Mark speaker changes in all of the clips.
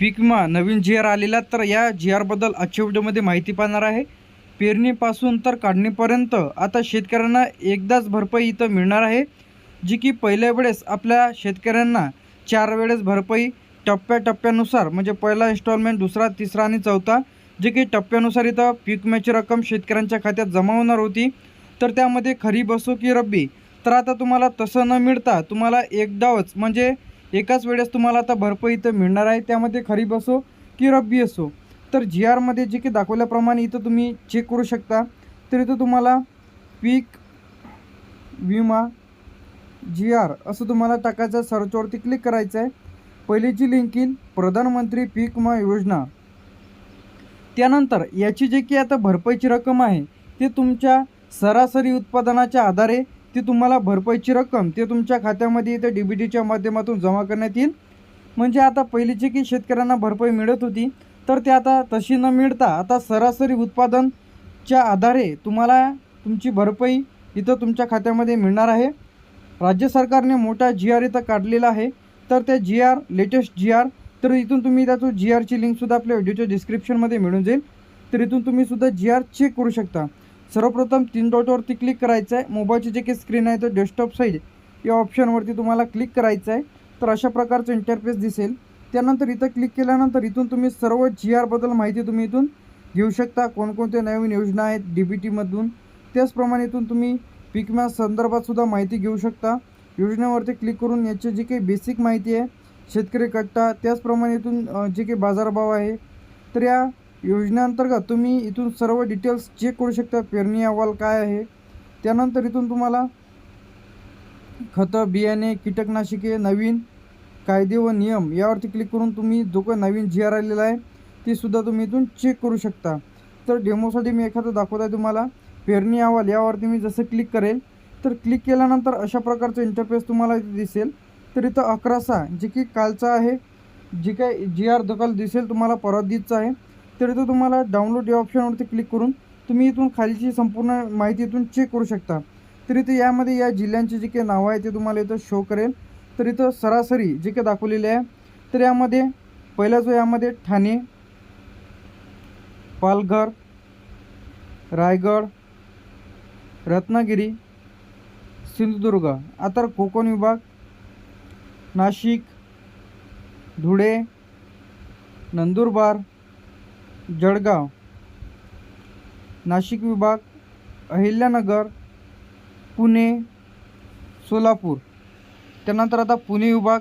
Speaker 1: पीकमा नवीन जी R आलेला तर या जी आरबद्दल आजच्या व्हिडिओमध्ये माहिती पाहणार आहे. पेरणीपासून तर काढणीपर्यंत आता शेतकऱ्यांना एकदाच भरपाई इथं मिळणार आहे जी की पहिल्या वेळेस आपल्या शेतकऱ्यांना चार वेळेस भरपाई टप्प्याटप्प्यानुसार म्हणजे पहिला इन्स्टॉलमेंट दुसरा तिसरा आणि चौथा जे की टप्प्यानुसार इथं पीक विम्याची रक्कम शेतकऱ्यांच्या खात्यात जमा होणार होती. तर त्यामध्ये खरीप असो की रब्बी तर आता तुम्हाला तसं न मिळता तुम्हाला एकदाच म्हणजे एकाच वेळेस तुम्हाला आता भरपाई इथं मिळणार आहे त्यामध्ये खरीप असो की रब्बी असो. तर जी आरमध्ये जे की दाखवल्याप्रमाणे इथं तुम्ही चेक करू शकता. तर इथं तुम्हाला पीक विमा जी आर असं तुम्हाला टाकायचं सर्चवरती क्लिक करायचं आहे पहिलीची लिंक येईल प्रधानमंत्री पीक विमा योजना. त्यानंतर याची जे की आता भरपाईची रक्कम आहे ते तुमच्या सरासरी उत्पादनाच्या आधारे ती तुम्हाला भरपाईची रक्कम ते तुमच्या खात्यामध्ये इथे डी बी टीच्या माध्यमातून जमा करण्यात येईल. म्हणजे आता पहिलीची की शेतकऱ्यांना भरपाई मिळत होती तर ते आता तशी न मिळता आता सरासरी उत्पादनच्या आधारे तुम्हाला तुमची भरपाई इथं तुमच्या खात्यामध्ये मिळणार आहे. राज्य सरकारने मोठा जी आर इथं काढलेला आहे. तर त्या G R latest G R तर इथून तुम्ही त्याचं जी आरची लिंकसुद्धा आपल्या व्हिडिओच्या डिस्क्रिप्शनमध्ये मिळून जाईल. तर इथून तुम्ही सुद्धा जी आर चेक करू शकता. सर्वप्रथम तीन डॉटवरती क्लिक करायचं आहे मोबाईलची जे काही स्क्रीन आहे तो डेस्कटॉप साईड या ऑप्शनवरती तुम्हाला क्लिक करायचं आहे तर अशा प्रकारचं इंटरफेस दिसेल. त्यानंतर इथं क्लिक केल्यानंतर इथून तुम्ही सर्व जी आरबद्दल माहिती तुम्ही इथून घेऊ शकता. कोणकोणत्या नवीन योजना आहेत डी बी टीमधून त्याचप्रमाणे इथून तुम्ही पीक संदर्भातसुद्धा माहिती घेऊ शकता. योजनेवरती क्लिक करून याची जी काही बेसिक माहिती आहे शेतकरी कट्टा त्याचप्रमाणे इथून जे काही बाजारभाव आहे तर या योजनेअंतर्गत तुम्ही इथून सर्व डिटेल्स चेक करू शकता. पेरणी अहवाल काय आहे? त्यानंतर इथून तुम्हाला खतं बियाणे कीटकनाशके नवीन कायदे व नियम यावरती क्लिक करून तुम्ही जो काही नवीन जी आर आलेला आहे ते सुद्धा तुम्ही इथून चेक करू शकता. तर डेमोसाठी मी एखादं दाखवत आहे तुम्हाला. पेरणी अहवाल यावरती मी जसं क्लिक करेल तर क्लिक केल्यानंतर अशा प्रकारचं इंटरफेस तुम्हाला इथे दिसेल. तर इथं अकरा सहा जे की कालचा आहे जे काय जी आर दखल दिसेल तुम्हाला परत दिसचं आहे. तर इथं तुम्हाला डाउनलोड या ऑप्शनवरती क्लिक करून तुम्ही इथून खालीची संपूर्ण माहिती इथून चेक करू शकता. तर इथं यामध्ये या जिल्ह्यांची जे काही नावं आहे ते तुम्हाला इथं शो करेल. तर इथं सरासरी जे काही दाखवलेले आहे तर यामध्ये पहिला जो यामध्ये ठाणे पालघर रायगड रत्नागिरी सिंधुदुर्ग आता कोकण विभाग नाशिक धुळे नंदुरबार जळगाव. नाशिक विभाग अहिल्यानगर पुणे सोलापूर. त्यानंतर आता पुणे विभाग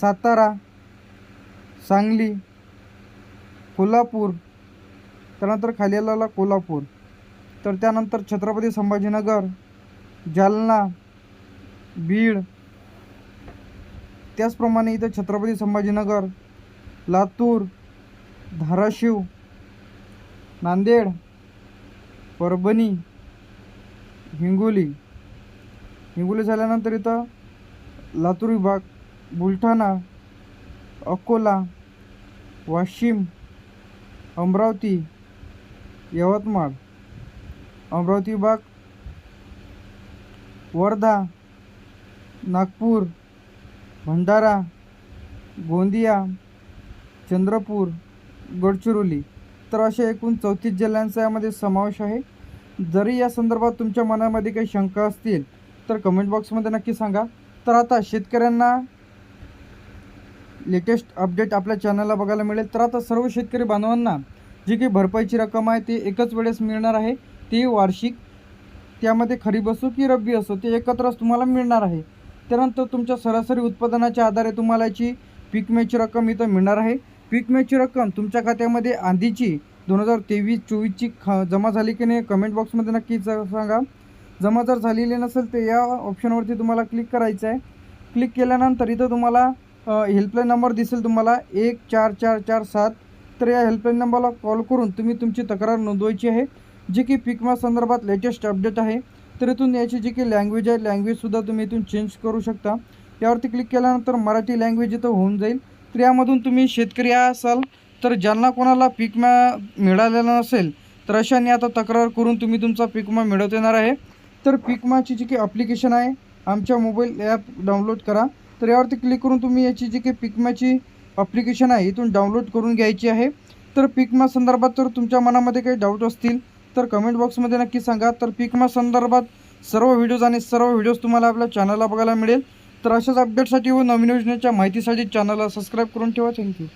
Speaker 1: सातारा सांगली कोल्हापूर. त्यानंतर खाली आला कोल्हापूर. तर त्यानंतर छत्रपती संभाजीनगर जालना बीड. त्याचप्रमाणे इथं छत्रपती संभाजीनगर लातूर धाराशिव नांदेड परभणी हिंगोली. हिंगोली झाल्यानंतर इथं लातूर विभाग बुलढाणा अकोला वाशिम अमरावती यवतमाळ. अमरावती विभाग वर्धा नागपूर भंडारा गोंदिया चंद्रपूर गडचिरोली. तर अशा एकूण चौतीस जिल्ह्यांचा यामध्ये समावेश आहे. जरी या संदर्भात तुमच्या मनामध्ये काही शंका असतील तर कमेंट बॉक्समध्ये नक्की सांगा. तर आता शेतकऱ्यांना लेटेस्ट अपडेट आपल्या चॅनलला बघायला मिळेल. तर आता सर्व शेतकरी बांधवांना जी काही भरपाईची रक्कम आहे ती एकच वेळेस मिळणार आहे. ती वार्षिक त्यामध्ये खरीप असो की रब्बी असो ते एकत्रच तुम्हाला मिळणार आहे. त्यानंतर तुमच्या सरासरी उत्पादनाच्या आधारे तुम्हाला याची पीक विम्याची रक्कम इथं मिळणार आहे. पीक विम्याची रक्कम तुमच्या खात्यामध्ये आधीची दोन हजार तेवीस चोवीसची ख जमा झाली की नाही कमेंट बॉक्समध्ये नक्की सांगा. जमा जर झालेली नसेल तर या ऑप्शनवरती तुम्हाला क्लिक करायचं आहे क्लिक केल्यानंतर इथं तुम्हाला हेल्पलाईन नंबर दिसेल तुम्हाला. एक चार चार चार सात. तर या हेल्पलाईन नंबरला कॉल करून तुम्ही तुमची तक्रार नोंदवायची आहे जी की पीक संदर्भात लेटेस्ट अपडेट आहे. तर इथून याची जी की लँग्वेज आहे लँग्वेजसुद्धा तुम्ही इथून चेंज करू शकता. यावरती क्लिक केल्यानंतर मराठी लँग्वेज इथं होऊन जाईल. तर यामधून तुम्ही शेतकरी असाल तर ज्यांना कोणाला पीक विमा मिळालेला नसेल तर अशाने आता तक्रार करून तुम्ही तुमचा पीक विमा मिळवत येणार आहे. तर पीक माची जी काही ॲप्लिकेशन आहे आमच्या मोबाईल ॲप डाउनलोड करा. तर यावरती क्लिक करून तुम्ही याची जी काही पीक माची ॲप्लिकेशन आहे इथून डाउनलोड करून घ्यायची आहे. तर पीक मा संदर्भात जर तुमच्या मनामध्ये काही डाऊट असतील तर कमेंट बॉक्समध्ये नक्की सांगा. तर पीक मा संदर्भात सर्व व्हिडिओज आणि सर्व व्हिडिओज तुम्हाला आपल्या चॅनलला बघायला मिळेल. तर अशाच अपडेटसाठी व नवीन योजनेच्या माहितीसाठी चॅनलला सबस्क्राईब करून ठेवा. थँक्यू.